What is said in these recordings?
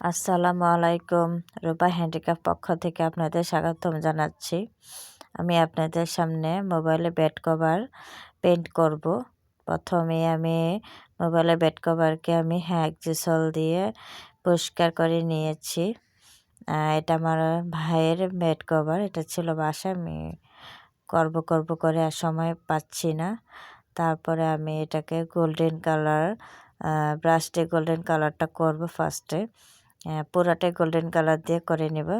আসসালামু আলাইকুম। রূপা হ্যান্ডিক্রাফট পক্ষ থেকে আপনাদের স্বাগতম জানাচ্ছি। আমি আপনাদের সামনে মোবাইলে বেড কভার পেন্ট করব। প্রথমে আমি মোবাইলে বেড কভারকে আমি হ্যাক জিসল দিয়ে পরিষ্কার করে নিয়েছি। এটা আমার ভাইয়ের বেড কভার। এটা ছিল বাসা আমি করব করব করে আর সময় পাচ্ছি না। তারপরে আমি এটাকে গোল্ডেন কালার ব্রাশ দিয়ে গোল্ডেন কালারটা করব ফার্স্টে। পুরাটাই গোল্ডেন কালার দিয়ে করে নেব।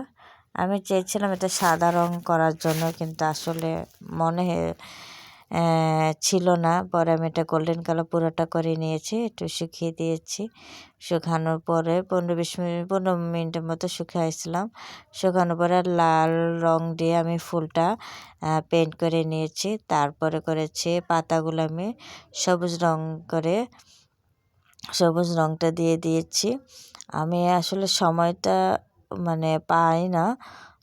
আমি চেয়েছিলাম এটা সাদা রং করার জন্য, কিন্তু আসলে মনে ছিল না। পরে আমি এটা গোল্ডেন কালার পুরোটা করে নিয়েছি, একটু শুকিয়ে দিয়েছি। শুকানোর পরে পনেরো বিশ মিনিট, পনেরো মিনিটের মতো শুকিয়েছিলাম শুকানোর পরে লাল রং দিয়ে আমি ফুলটা পেন্ট করে নিয়েছি। তারপরে করেছি পাতাগুলো আমি সবুজ রং করে সবুজ রংটা দিয়ে দিয়েছি। আমি আসলে সময়টা মানে পাই না।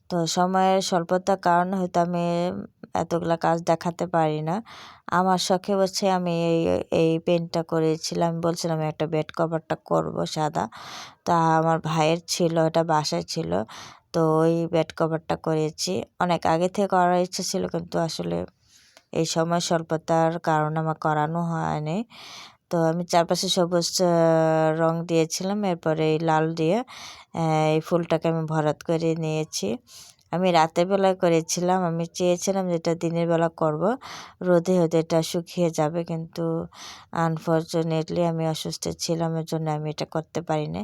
তো সময়ের স্বল্পতার কারণে হয়তো আমি এতগুলা কাজ দেখাতে পারি না। আমার শখে বসে আমি এই এই পেনটা করেছিলাম। বলছিলাম একটা বেড কভারটা করব সাদা। তা আমার ভাইয়ের ছিল, এটা বাসায় ছিল। তো ওই বেড কভারটা করেছি। অনেক আগে থেকে করার ইচ্ছে ছিল, কিন্তু আসলে এই সময় স্বল্পতার কারণে আমার করানো হয়নি। তো আমি চারপাশে সবুজ রং দিয়েছিলাম। এরপরে এই লাল দিয়ে এই ফুলটাকে আমি ভরাট করে নিয়েছি। আমি রাতের বেলায় করেছিলাম। আমি চেয়েছিলাম যেটা দিনের বেলা করব। রোদে হতে এটা শুকিয়ে যাবে, কিন্তু আনফর্চুনেটলি আমি অসুস্থ ছিলাম এর জন্য আমি এটা করতে পারিনি।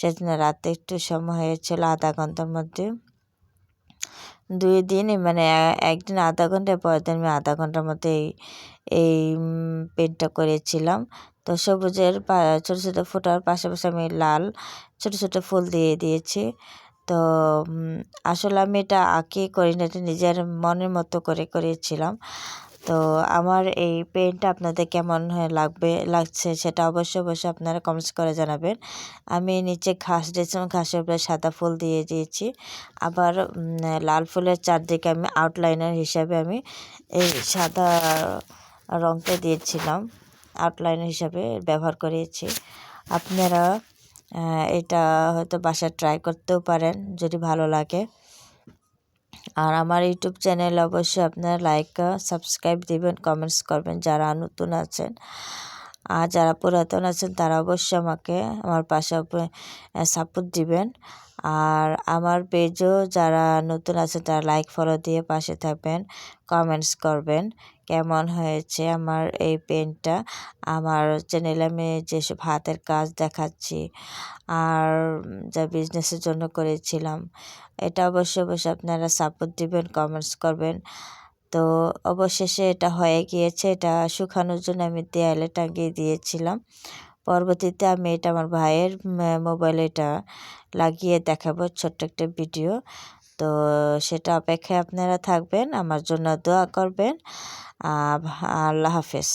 সেজন্য রাতে একটু সময় হয়েছিল আধা ঘণ্টার মধ্যে। দুই দিন মানে একদিন আধা ঘণ্টা পরের দিন আমি আধা ঘণ্টার মধ্যে এই এই পেন্টটা করেছিলাম। তো সবুজের ছোটো ছোটো ফোটার পাশাপাশি আমি লাল ছোটো ছোটো ফুল দিয়ে দিয়েছি। তো আসলে আমি এটা আঁকি করি না এটা নিজের মনের মতো করে করেছিলাম। তো আমার এই পেনটা আপনাদের কেমন লাগবে, লাগছে সেটা অবশ্যই অবশ্যই আপনারা কমেন্টস করে জানাবেন। আমি নিচে ঘাস দিয়েছিলাম ঘাসের উপরে সাদা ফুল দিয়ে দিয়েছি। আবার লাল ফুলের চারদিকে আমি আউটলাইনার হিসাবে আমি এই সাদা রঙটা দিয়েছিলাম আউটলাইনার হিসাবে ব্যবহার করিয়েছি আপনারা এটা হয়তো বাসায় ট্রাই করতেও পারেন, যদি ভালো লাগে। আর আমার ইউটিউব চ্যানেল অবশ্যই আপনারা লাইক সাবস্ক্রাইব দেবেন কমেন্টস করবেন যারা নতুন আছেন। আর যারা পুরাতন আছেন, তারা অবশ্যই আমাকে, আমার পাশে সাপোর্ট দিবেন। আর আমার পেজও যারা নতুন আছে তারা লাইক ফলো দিয়ে পাশে থাকবেন কমেন্টস করবেন। কেমন হয়েছে আমার এই পেনটা? আমার চ্যানেলে আমি যেসব হাতের কাজ দেখাচ্ছি আর যা বিজনেসের জন্য করেছিলাম, এটা অবশ্যই অবশ্যই আপনারা সাপোর্ট দিবেন কমেন্টস করবেন। তো অবশেষে এটা হয়ে গিয়েছে, এটা শুকানোর জন্য আমি দেয়ালে টাঙিয়ে দিয়েছিলাম। পরবর্তীতে আমি এটা আমার ভাইয়ের মোবাইলে এটা লাগিয়ে দেখাবো ছোট্ট একটা ভিডিও তো সেটা অপেক্ষায় আপনারা থাকবেন। আমার জন্য দোয়া করবেন। আল্লাহ হাফেজ।